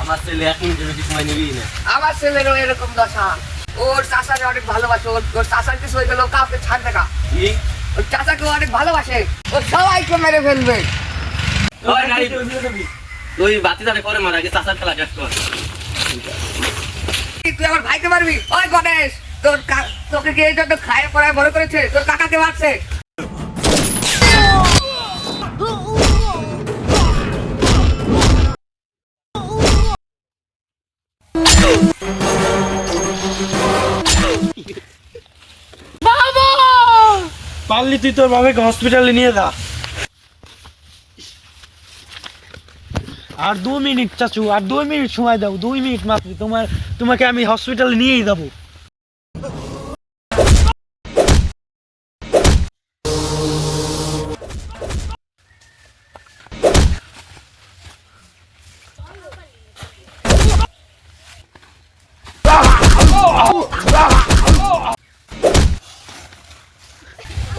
আমার ছেলে এক মিনিটের বেশি সময় নিবি না। আমার ছেলেরও এরকম দশা। ওর অনেক ভালোবাসে ওর ওর চাচার কিছু হয়ে গেল কাউকে ছাড়বে না। ওর চাচাকে অনেক ভালোবাসে। ও সবাইকে মেরে ফেলবে। তুই বাতি দাঁড়ে মার আগে চাষার খেলা শেষ কর। তুই আমার ভাইকে মারবি? ওই গণেশ তোর তোকে কি এই জন্য খায় পড়ায় বড় করেছে? তোর কাকাকে মারছে? পারলি তুই তোর বাবাকে হসপিটালে নিয়ে যা। আর দু মিনিট চাচু, আর দুই মিনিট সময় দাও, দুই মিনিট মাত্র। তোমার, তোমাকে আমি হসপিটালে নিয়েই যাব।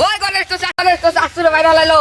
ওই গণেশ তো গণেশ তো শাশুড়ে বাইরে লাইলো।